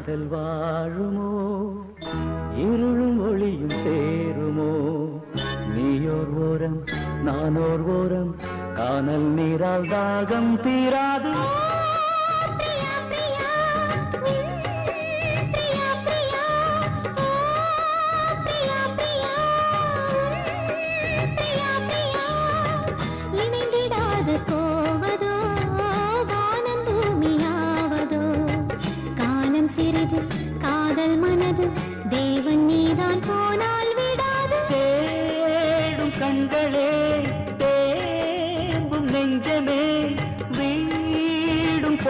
காதல் வாழுமோ? இருளும் ஒளியும் சேருமோ? நீயோர் ஓரம் நானோர் ஓரம் காணல் நீரால் தாகம் தீராது.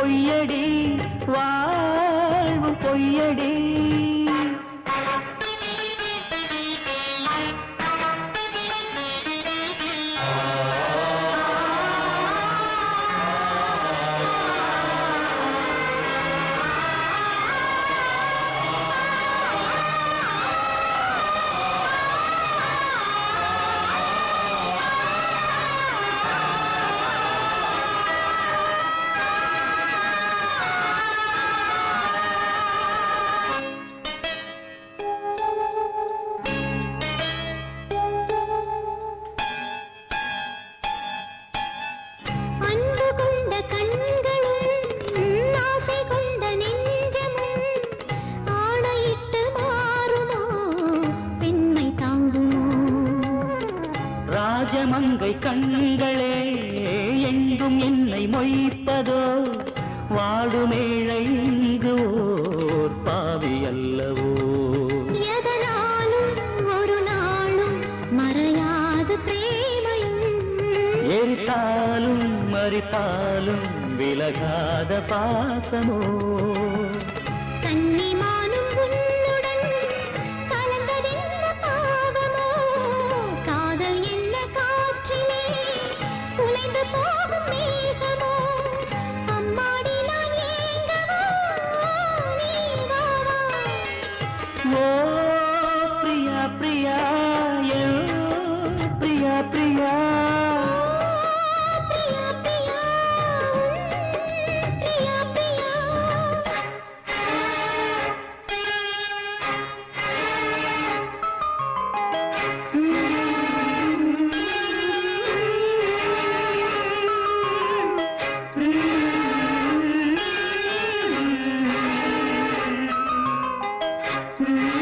பொய்யடி வாழ்வு பொய்யடி. ராஜமங்கை கண்களே எங்கும் என்னை மொய்ப்பதோ? வாடுமேழை இங்கு ஓர் பாவி அல்லவோ? எதனாலும் ஒரு நாளும் மறையாது எரித்தாலும் மறித்தாலும் விலகாத பாசமோ? Mm-hmm.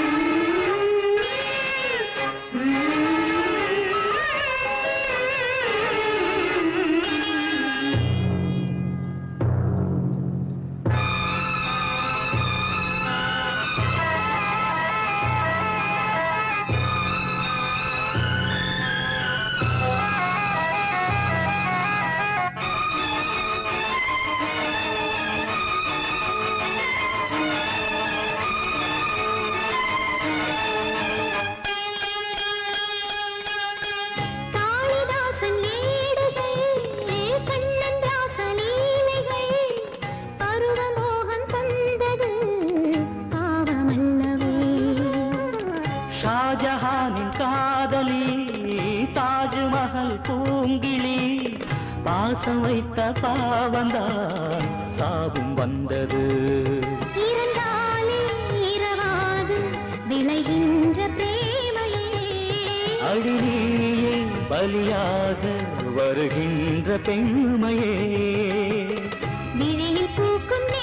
பூங்கிளி பாசம் வைத்த பாவந்தான் சாவும் வந்தது. விளைகின்ற அடிநீயே பலியாக வருகின்ற பெண்மையே. விழியில் பூக்கும்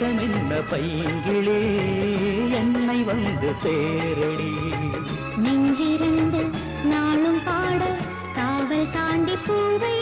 ஏக்கமென்ன பைங்கிளே என்னை வந்து சேரடி. நெஞ்சிருந்து நாளும் பாட காவல் தாண்டி பூவை